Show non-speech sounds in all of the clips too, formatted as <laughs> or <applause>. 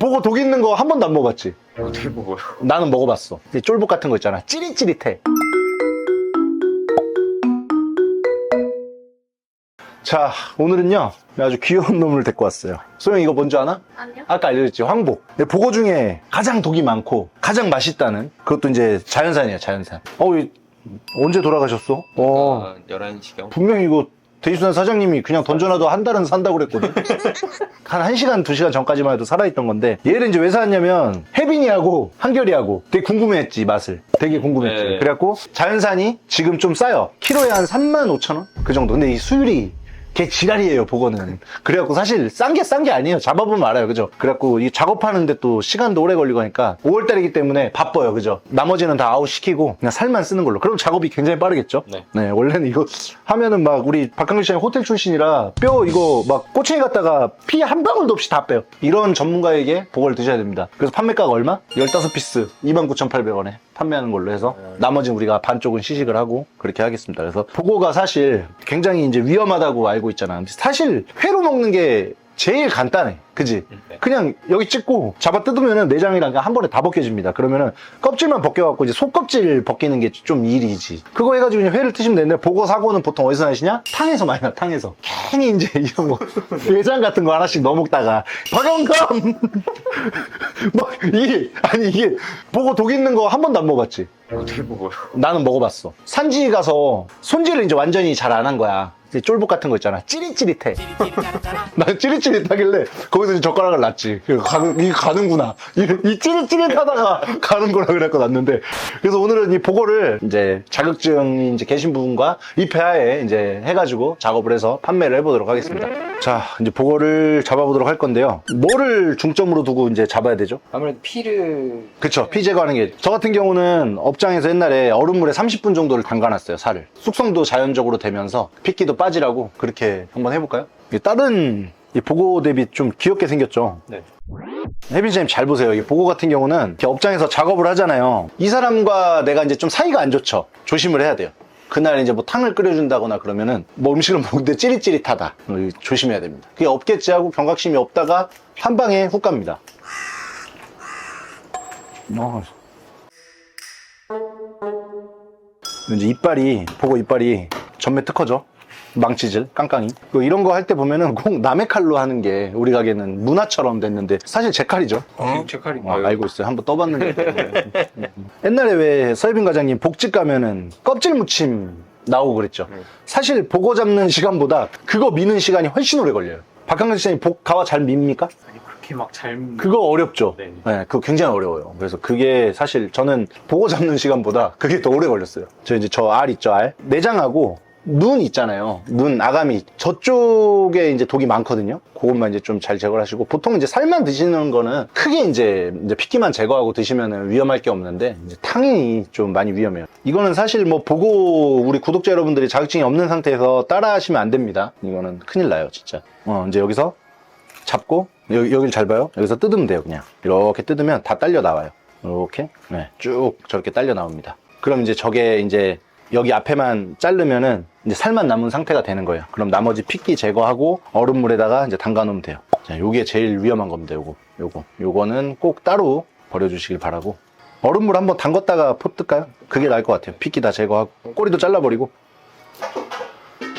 보고 독 있는 거 한 번도 안 먹어봤지? 어떻게 먹어요? 나는 먹어봤어. 이 쫄복 같은 거 있잖아. 찌릿찌릿해. 자, 오늘은요. 아주 귀여운 놈을 데리고 왔어요. 소영 이거 뭔지 아나? 아니요. 아까 알려줬지, 황복. 근데 보고 중에 가장 독이 많고 가장 맛있다는 그것도 이제 자연산이에요, 자연산. 어, 이- 언제 돌아가셨어? 어, 아, 11시경. 분명히 이거 대리수산 사장님이 그냥 던져놔도 한 달은 산다고 그랬거든. <laughs> 한 1시간, 2시간 전까지만 해도 살아있던 건데 얘를 이제 왜 사왔냐면 혜빈이하고 한결이하고 되게 궁금해했지 맛을. 되게 궁금했지. 네. 그래갖고 자연산이 지금 좀 싸요. 키로에 한 3만 5천 원? 그 정도. 근데 이 수율이 개 지랄이에요, 보고는. 그래갖고 사실 싼 게 싼 게 아니에요. 잡아보면 알아요, 그죠? 그래갖고 이 작업하는데 또 시간도 오래 걸리고 하니까 5월달이기 때문에 바빠요, 그죠? 나머지는 다 아웃 시키고 그냥 살만 쓰는 걸로. 그럼 작업이 굉장히 빠르겠죠? 네. 원래는 이거 하면은 막 우리 박강규 씨는 호텔 출신이라 뼈 이거 막 꼬챙이 갖다가 피 한 방울도 없이 다 빼요. 이런 전문가에게 보고를 드셔야 됩니다. 그래서 판매가가 얼마? 15피스 29,800원에 판매하는 걸로 해서 나머지는 우리가 반쪽은 시식을 하고 그렇게 하겠습니다. 그래서 보고가 사실 굉장히 이제 위험하다고 알고 있잖아. 사실 회로 먹는 게 제일 간단해. 그지? 네. 그냥 여기 찍고 잡아 뜯으면은 내장이랑 한 번에 다 벗겨집니다. 그러면은 껍질만 벗겨갖고 이제 속껍질 벗기는 게 좀 일이지. 그거 해가지고 그냥 회를 드시면 되는데 보고 사고는 보통 어디서 나시냐? 탕에서 많이 나, 탕에서. 괜히 이제 <laughs> 이런 거, <laughs> 내장 같은 거 하나씩 넣어 먹다가 박영감! 막 <laughs> 이게, 아니 이게 보고 독 있는 거 한 번도 안 먹어봤지? 어떻게 먹어요? 나는 먹어봤어. 산지 가서 손질을 이제 완전히 잘 안 한 거야. 이제 쫄복 같은 거 있잖아. 찌릿찌릿해. 난 <laughs> 찌릿찌릿하길래 거기서 이제 젓가락을 놨지. 그래서 가는, 이게 가는구나. 이, 이 찌릿찌릿하다가 <laughs> 가는 거라 그랬고 놨는데. 그래서 오늘은 이 보고를 이제 자격증이 이제 계신 분과 입회하에 이제 해가지고 작업을 해서 판매를 해보도록 하겠습니다. 자, 이제 보고를 잡아보도록 할 건데요. 뭐를 중점으로 두고 이제 잡아야 되죠? 아무래도 피를 그쵸. 피 제거하는 게. 저 같은 경우는 업장에서 옛날에 얼음물에 30분 정도를 담가놨어요, 살을. 숙성도 자연적으로 되면서 핏기도 빠지라고 그렇게 한번 해볼까요? 다른 이 보고 대비 좀 귀엽게 생겼죠? 네. 혜빈님 잘 보세요. 이 보고 같은 경우는 이렇게 업장에서 작업을 하잖아요. 이 사람과 내가 이제 좀 사이가 안 좋죠. 조심을 해야 돼요. 그날 이제 뭐 탕을 끓여준다거나 그러면은 뭐 음식을 <laughs> 먹는데 찌릿찌릿하다. 어, 조심해야 됩니다. 그게 없겠지 하고 경각심이 없다가 한 방에 훅 갑니다. 어. 이제 이빨이 보고 이빨이 전매 특허죠. 망치질, 깡깡이. 그 이런 거 할 때 보면은 꼭 남의 칼로 하는 게 우리 가게는 문화처럼 됐는데 사실 제 칼이죠. 어? 제 칼이 어, 알고 있어요. 한번 떠봤는데. <laughs> 옛날에 왜 서예빈 과장님 복직 가면은 껍질 무침 나오고 그랬죠. 네. 사실 보고 잡는 시간보다 그거 미는 시간이 훨씬 오래 걸려요. 박강근 시장님 복 가와 잘 밉니까? 아니 그렇게 막잘 그거 어렵죠. 네. 네, 그거 굉장히 어려워요. 그래서 그게 사실 저는 보고 잡는 시간보다 그게 더 오래 걸렸어요. 저 이제 저 알 있죠, 알. 내장하고 눈 있잖아요. 눈, 아가미. 저쪽에 이제 독이 많거든요. 그것만 이제 좀 잘 제거를 하시고. 보통 이제 살만 드시는 거는 크게 이제, 이제 핏기만 제거하고 드시면 위험할 게 없는데, 이제 탕이 좀 많이 위험해요. 이거는 사실 뭐 보고 우리 구독자 여러분들이 자격증이 없는 상태에서 따라 하시면 안 됩니다. 이거는 큰일 나요, 진짜. 어, 이제 여기서 잡고 여기, 여기를 잘 봐요. 여기서 뜯으면 돼요, 그냥. 이렇게 뜯으면 다 딸려 나와요. 이렇게. 네, 쭉 저렇게 딸려 나옵니다. 그럼 이제 저게 이제 여기 앞에만 자르면은 이제 살만 남은 상태가 되는 거예요. 그럼 나머지 핏기 제거하고 얼음물에다가 이제 담가 놓으면 돼요. 자, 요게 제일 위험한 겁니다, 요거. 요거. 요거는 꼭 따로 버려 주시길 바라고. 얼음물 한번 담갔다가 포 뜰까요? 그게 나을 것 같아요. 핏기 다 제거하고. 꼬리도 잘라버리고.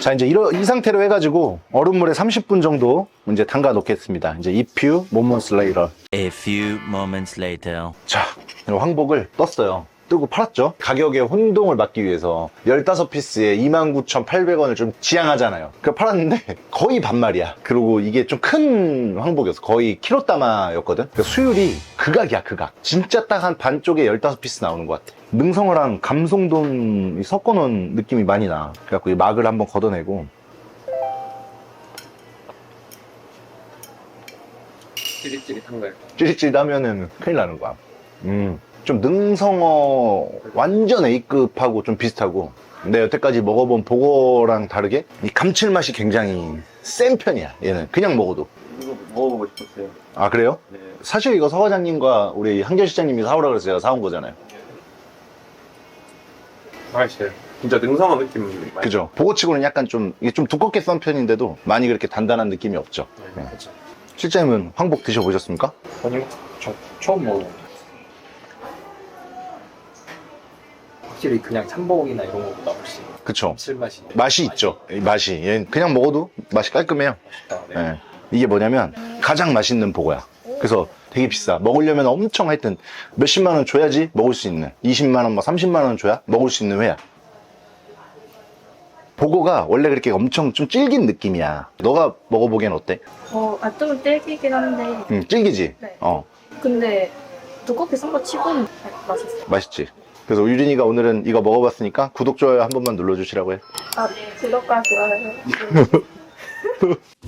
자, 이제 이러, 이 상태로 해가지고 얼음물에 30분 정도 이제 담가 놓겠습니다. 이제 이퓨 모몬스 레이러. A few moments later. 자, 이 황복을 떴어요. 뜨고 팔았죠. 가격에 혼동을 막기 위해서 15피스에 29,800원을 좀 지향하잖아요. 그 팔았는데 <laughs> 거의 반말이야. 그리고 이게 좀큰 황복이었어. 거의 킬로다마였거든. 그 수율이 극악이야, 극악. 진짜 딱 한 반쪽에 15피스 나오는 것 같아. 능성어랑 감성돔 섞어놓은 느낌이 많이 나. 그래갖고 이 막을 한번 걷어내고 찌릿찌릿한가요? 찌릿찌릿하면은 큰일 나는 거야. 음, 좀 능성어 완전 A급하고 좀 비슷하고 근데 여태까지 먹어본 보고랑 다르게 이 감칠맛이 굉장히 센 편이야. 얘는 그냥 먹어도. 이거 먹어보고 싶었어요 아 그래요? 네 사실 이거 서 과장님과 우리 한결 시장님이 사오라 그래서 제가 사온 거잖아요. 맛있어요 진짜 능성어 느낌 많이 그죠? 보고치고는 약간 좀 이게 좀 두껍게 썬 편인데도 많이 그렇게 단단한 느낌이 없죠. 네, 그렇죠. 실장님은 황복 드셔보셨습니까? 아니요, 저 처음 먹어요. 확실히 그냥 참복이나 이런 거보다 훨씬 그쵸. 감칠맛이 맛이 있죠. 이 맛이. 얘는 그냥 먹어도 맛이 깔끔해요. 있다. 네. 예. 이게 뭐냐면 가장 맛있는 보고야. 그래서 되게 비싸. 먹으려면 엄청 하여튼 몇십만 원 줘야지 먹을 수 있는. 20만 원, 뭐 30만 원 줘야 먹을 수 있는 회야. 보고가 원래 그렇게 엄청 좀 질긴 느낌이야. 너가 먹어보기엔 어때? 어, 아, 좀 땡기긴 한데. 음, 질기지? 네. 어, 근데 두껍게 썬거 치고는 맛있어요. 맛있지? 그래서 유린이가 오늘은 이거 먹어봤으니까 구독, 좋아요 한 번만 눌러주시라고 해. 아, 구독과 좋아요. <laughs>